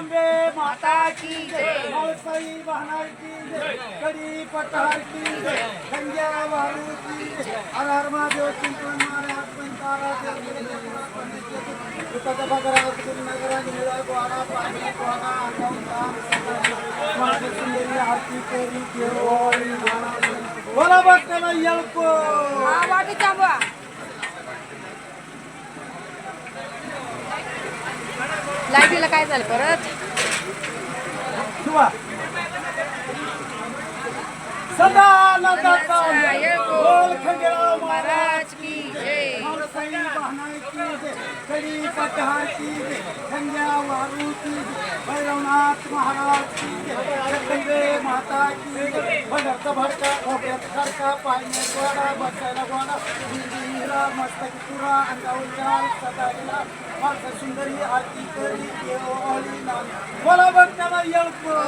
जगदम्बे माता की जय। मौसई बहना की जय। कड़ी पठार की जय। गंगा वालू की जय। हर हर महादेव चिंतन मारे आत्मन तारा जय देव भगरा सुन नगर नीला द्वारा पानी द्वारा अनौता मन सुंदरी आरती तेरी केवल बोला भक्त भैया को। आवाज चांबा लाईटीला काय झालं परत? सदा माळसाई बहनाई कडी पठार की जय गंजा वारू की जय भैरवनाथ महाराज की जय जगदंबे माता की जय भडक भडका खोब्यात खडका पायने गोडा बसायला गोडा हिरा मस्तक पुरा अंगावर जाल सदाईला माता सुंदरी आरती करी देवळी नाम बोला बघताना येळको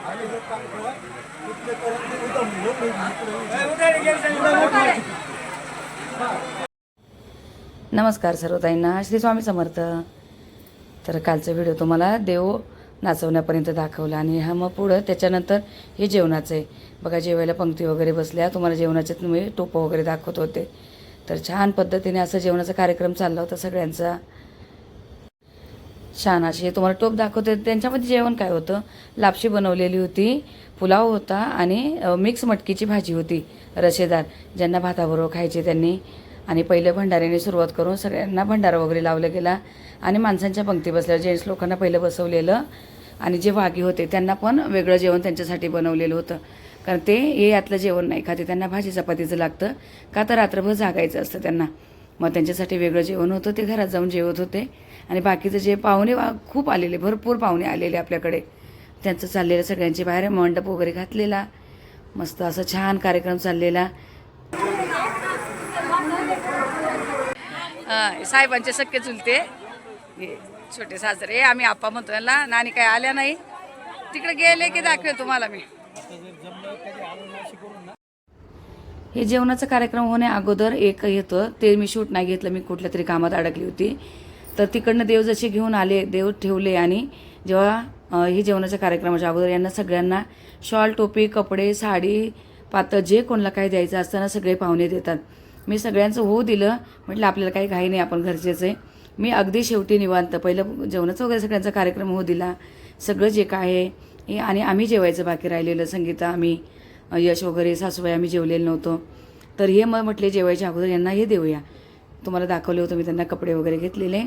आणि हे काम करा इतके करून ते उदम नमस्कार सर्वताईंना श्री स्वामी समर्थ. तर कालचा व्हिडिओ तुम्हाला देव नाचवण्यापर्यंत दाखवला आणि हा मग पुढं त्याच्यानंतर हे जेवणाचं आहे. बघा जेवायला पंक्ती वगैरे बसल्या तुम्हाला जेवणाचे तुम्ही टोपं वगैरे दाखवत होते. तर छान पद्धतीने असं जेवणाचा कार्यक्रम चालला होता सगळ्यांचा. छान असे तुम्हाला टोप दाखवते त्यांच्यामध्ये जेवण काय होतं? लापशी बनवलेली होती पुलाव होता आणि मिक्स मटकीची भाजी होती रशेदार ज्यांना भाताबरोबर खायचे त्यांनी. आणि पहिलं भंडाऱ्याने सुरुवात करून सगळ्यांना भंडारा वगैरे लावला गेला. आणि माणसांच्या पंक्ती बसल्या जेंट्स लोकांना पहिलं बसवलेलं आणि जे वाघी होते त्यांना पण वेगळं जेवण त्यांच्यासाठी बनवलेलं होतं. कारण ते हे यातलं जेवण नाही खाते त्यांना भाजी चपातीचं लागतं. का तर रात्रभर जागायचं असतं त्यांना. मग त्यांच्यासाठी वेगळं जेवण होतं ते घरात जाऊन जेवत होते. आणि बाकीचं जे पाहुणे वा खूप आलेले भरपूर पाहुणे आलेले आपल्याकडे. त्यांचं चाललेलं सगळ्यांचे बाहेर मंडप वगैरे घातलेला. मस्त असं छान कार्यक्रम चाललेला. साहेबांचे सख्खे चुलते हे छोटे सासरे आम्ही आप्पा म्हणतो याला नानी काय आल्या नाही. तिकडे गेले की दाखवेल तुम्हाला मी. हे जेवणाचा कार्यक्रम होण्या अगोदर एक येतं ते मी शूट नाही घेतलं मी कुठल्या तरी कामात अडकली होती. तर तिकडनं देव जसे घेऊन आले देव ठेवले आणि जेव्हा हे जेवणाच्या कार्यक्रमाच्या अगोदर यांना सगळ्यांना शॉल टोपी कपडे साडी पातळ जे कोणाला काय द्यायचं असताना सगळे पाहुणे देतात. मी सगळ्यांचं हो दिलं. म्हटलं आपल्याला काही घाई नाही आपण घरचेच आहे. मी अगदी शेवटी निवांत पहिलं जेवणाचं वगैरे सगळ्यांचा कार्यक्रम हो दिला. सगळं जे काय आहे हे आणि आम्ही जेवायचं बाकी राहिलेलं संगीता आम्ही यश वगैरे सासूबाई आम्ही जेवलेलं नव्हतो. तर हे मग म्हटले जेवायच्या अगोदर यांना हे देऊया. तुम्हाला दाखवले होतं मी त्यांना कपडे वगैरे घेतलेले.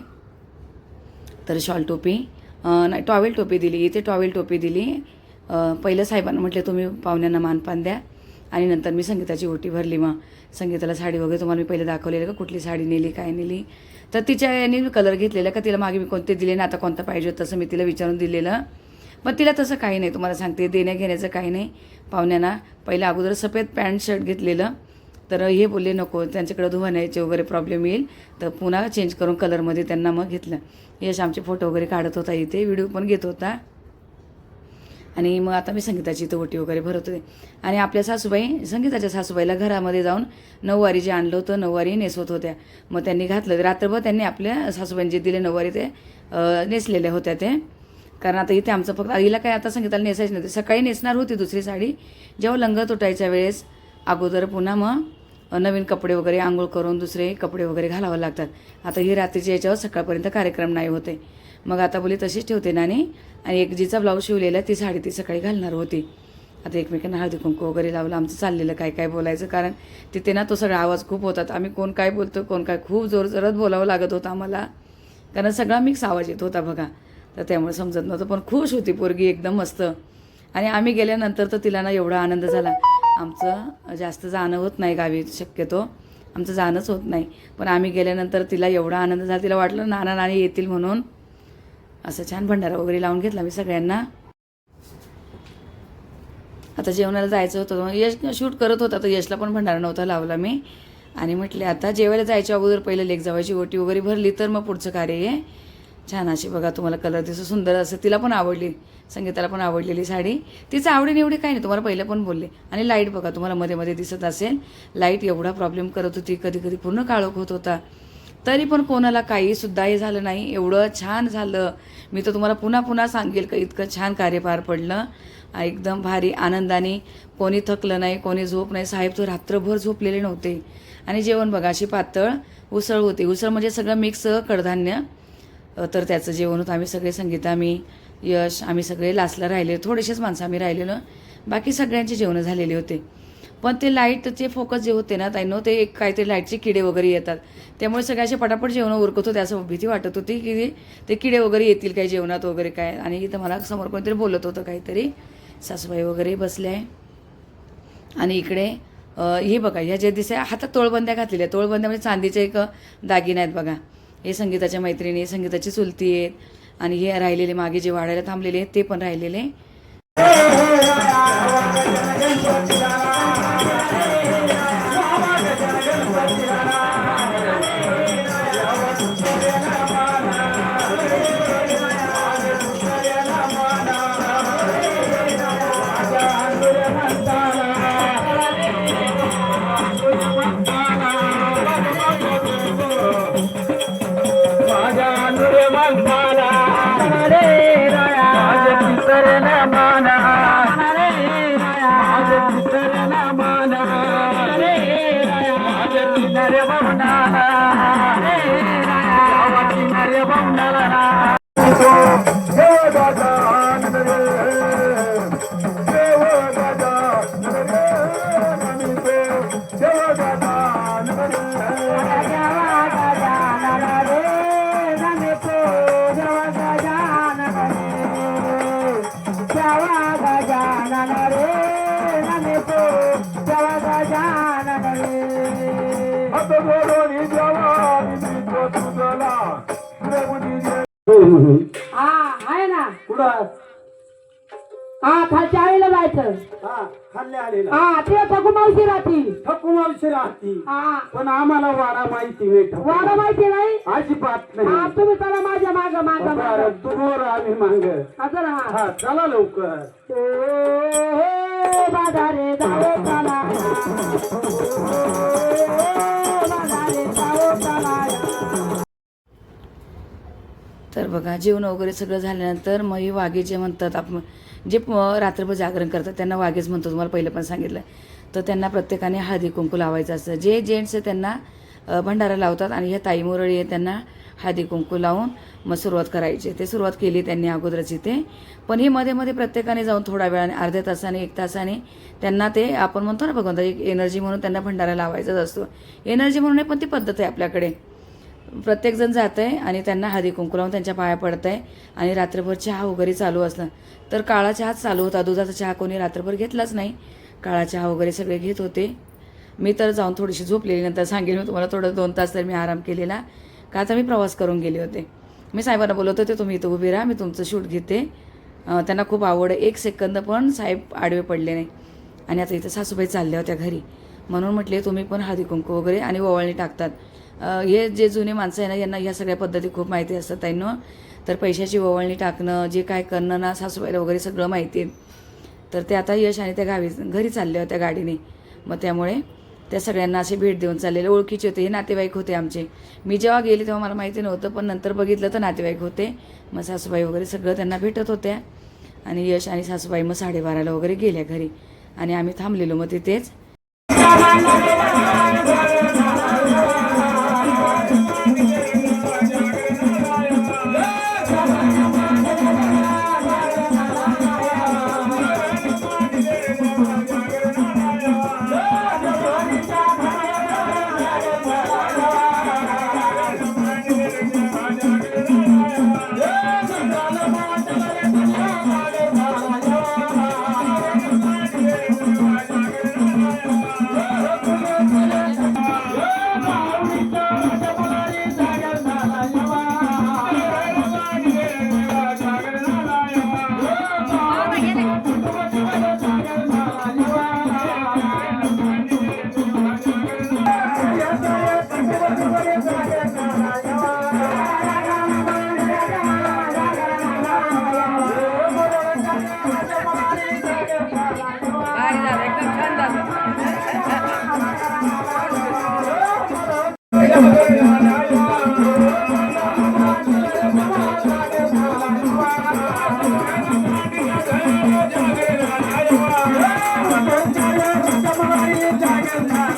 तर शॉल टोपी नाही टॉवेल टोपी दिली. इथे टॉवेल टोपी दिली. पहिलं साहेबांना म्हटले तुम्ही पाहुण्यांना मानपान द्या. आणि नंतर मी संगीताची ओटी भरली मग. संगीताला साडी वगैरे तुम्हाला मी पहिले दाखवलेलं का? कुठली साडी नेली काय नेली? तर तिच्या याने मी कलर घेतलेला का? तिला मागे मी कोणते दिले ना आता कोणता पाहिजे तसं मी तिला विचारून दिलेलं. पण तिला तसं काही नाही. तुम्हाला सांगते देण्या घेण्याचं काही नाही. पाहुण्यांना पहिलं अगोदर सफेद पॅन्ट शर्ट घेतलेलं. तर हे बोलले नको त्यांच्याकडे धुवाण्याचे वगैरे प्रॉब्लेम येईल. तर पुन्हा चेंज करून कलरमध्ये त्यांना मग घेतलं. यश आमचे फोटो वगैरे काढत होता इथे व्हिडिओ पण घेत होता. आणि मग आता मी संगीताची इथं ओटी वगैरे भरत होते आणि आपल्या सासूबाई संगीताच्या सासूबाईला घरामध्ये जाऊन नऊवारी जे आणलं होतं नऊवारी नेसवत होत्या. मग त्यांनी घातलं. रात्रभर त्यांनी आपल्या सासूबाईंनी जे दिले नऊवारी ते नेसलेल्या होत्या ते कारण आता इथे आमचं फक्त आईला काय आता संगीताला नेसायची नव्हती सकाळी नेसणार होती दुसरी साडी. जेव्हा लंगर तुटायच्या वेळेस अगोदर पुन्हा मग नवीन कपडे वगैरे आंघोळ करून दुसरे कपडे वगैरे घालावं लागतात. आता ही रात्रीच्या याच्यावर सकाळपर्यंत कार्यक्रम नाही होते. मग आता बोली तशीच ठेवते नानी. आणि एक जिचा ब्लाऊज शिवलेला ती साडी ती सकाळी घालणार होती. आता एकमेकांना हळदी कुंकू वगैरे लावलं आमचं चाललेलं काय काय बोलायचं? कारण तिथे ना तो सगळा आवाज खूप होतात. आम्ही कोण काय बोलतो कोण काय खूप जोर जोरात बोलावं लागत होतं आम्हाला. कारण सगळा मिक्स आवाज येत होता बघा. तर त्यामुळे समजत नव्हतं पण खुश होती पोरगी एकदम मस्त. आणि आम्ही गेल्यानंतर तर तिला ना एवढा आनंद झाला. आमचं जास्त जाणं होत नाही गावी शक्यतो. आमचं जाणंच होत नाही. पण आम्ही गेल्यानंतर तिला एवढा आनंद झाला तिला वाटलं नाना नाणी येतील म्हणून. असं छान भंडारा वगैरे लावून घेतला मी सगळ्यांना. आता जेवणाला जायचं होतं. यश शूट करत होता तर यशला पण भंडारा नव्हता लावला मी. आणि म्हटले आता जेवायला जायच्या अगोदर पहिलं लेक जावायची ओटी वगैरे भरली तर मग पुढचं कार्य आहे. छान अशी बघा तुम्हाला कलर दिसं सुंदर असं तिला पण आवडली संगीताला पण आवडलेली साडी. तिचं आवडी निवडी काही नाही तुम्हाला पहिलं पण बोलले. आणि लाइट बघा तुम्हाला मध्ये मध्ये दिसत असेल लाइट एवढा प्रॉब्लेम करत होती कधी कधी पूर्ण काळोख होत होता. तरी पण कोणाला काहीसुद्धा हे झालं नाही एवढं छान झालं. मी तर तुम्हाला पुन्हा पुन्हा सांगेल का इतकं छान कार्य पार पडलं. एकदम भारी आनंदाने कोणी थकलं नाही कोणी झोप नाही. साहेब तो रात्रभर झोपलेले नव्हते. आणि जेवण बघा अशी पातळ उसळ होती. उसळ म्हणजे सगळं मिक्स कडधान्य. तर त्याचं जेवण होतं. आम्ही सगळे संगीता आम्ही यश आम्ही सगळे लासला राहिले. थोडेसेच माणसं आम्ही राहिलेलो. बाकी सगळ्यांचे जेवणं झालेले होते. पण ते लाईटचे फोकस जे होते ना ताईनो ते एक काहीतरी लाईटचे किडे वगैरे येतात. त्यामुळे सगळ्याचे पटापट जेवणं उरकत होते. असं भीती वाटत होती की ते किडे वगैरे येतील काही जेवणात वगैरे काय? आणि इथं मला समोर कोणीतरी बोलत होतं काहीतरी. सासूबाई वगैरे बसले. आहे आणि इकडे हे बघा ह्या जे दिसे हातात तोळबंद्या घातलेल्या तोळबंद्या म्हणजे चांदीचे एक दागिने आहेत बघा. हे संगीताच्या मैत्रिणी संगीताची चुलती आहेत आणि हे राहिलेले मागे जे वाढायला थांबलेले आहेत ते पण राहिलेले. हा आहे ना. कुठं हा खालच्या आईला जायचं. हा खाल्ले आलेला हा ते थकू मावशी राहती. ठकू मावशी राहती. हा. पण आम्हाला वाडा माहिती नाही ठकू. वाडा माहिती नाही? अजिबात हा नाही तुम्ही चला माझ्या माग माग बरं, दूरवर आम्ही मांग. असं हा. चला लवकर. ओ बाजारे बघा जेवण वगैरे सगळं झाल्यानंतर मग हे वाघे जे म्हणतात आपण जे प- रात्रभर जागरण करतात त्यांना वाघेच म्हणतो तुम्हाला पहिलं पण सांगितलं तर त्यांना प्रत्येकाने हळदी कुंकू लावायचं असतं. जे जेंट्स आहे त्यांना भंडारा लावतात आणि ह्या ताई मुरळी आहे त्यांना हळदी कुंकू लावून मग सुरुवात करायची. ते सुरुवात केली त्यांनी अगोदरच इथे. पण हे मध्ये मध्ये प्रत्येकाने जाऊन थोड्या वेळाने अर्ध्या तासाने एक तासाने त्यांना ते आपण म्हणतो ना भगवंत एक एनर्जी म्हणून त्यांना भंडारा लावायचाच असतो. एनर्जी म्हणून पण ती पद्धत आहे आपल्याकडे. प्रत्येकजण जात आहे आणि त्यांना हळदी कुंकू लावून त्यांच्या पाया पडत आहे आणि रात्रभर चहा वगैरे चालू असला. तर काळा चहाच चालू होता. दुधाचा चहा कोणी रात्रभर घेतलाच नाही. काळा चहा वगैरे सगळे घेत होते. मी तर जाऊन थोडीशी झोपलेली नंतर सांगेल मी तुम्हाला थोडं दोन तास तर मी आराम केलेला. का आता मी प्रवास करून गेले होते. मी साहेबांना बोलत होते तुम्ही इथं उभी राहा मी तुमचं शूट घेते. त्यांना खूप आवड. आहे एक सेकंद पण साहेब आडवे पडले नाही. आणि आता इथं सासूबाई चालल्या होत्या घरी. म्हणून म्हटले तुम्ही पण हळदी कुंकू वगैरे आणि ओवाळणी टाकतात. हे जे जुने माणसं आहे ना यांना ह्या सगळ्या पद्धती खूप माहिती असतात त्यांना तर पैशाची ओवळणी टाकणं जे काय करणं ना सासूबाईला वगैरे सगळं माहिती आहे. तर ते आता यश आणि त्या गावी घरी चालले होत्या गाडीने. मग त्यामुळे त्या सगळ्यांना असे भेट देऊन चाललेले. ओळखीचे होते हे नातेवाईक होते आमचे. मी जेव्हा गेले तेव्हा मला माहिती नव्हतं पण नंतर बघितलं तर नातेवाईक होते. मग सासूबाई वगैरे सगळं त्यांना भेटत होत्या. आणि यश आणि सासूबाई मग साडेबाराला वगैरे गेल्या घरी. आणि आम्ही थांबलेलो मग तिथेच. జగన్నాథ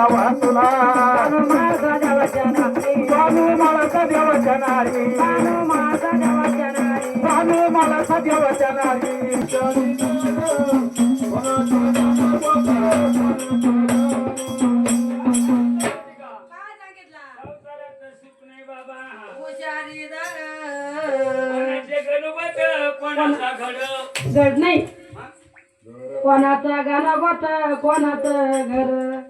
द्यावा तुला स्वामी माळाचा देवाच्या नारी. स्वामी घड नाही. कोणाचा गाणं कोणाचं घर.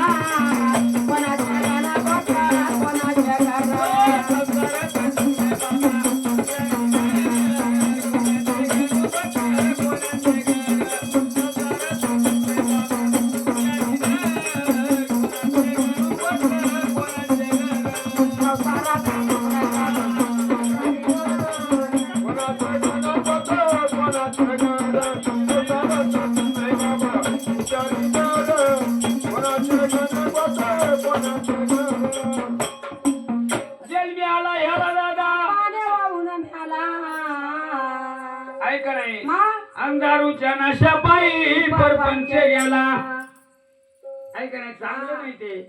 नशा पायी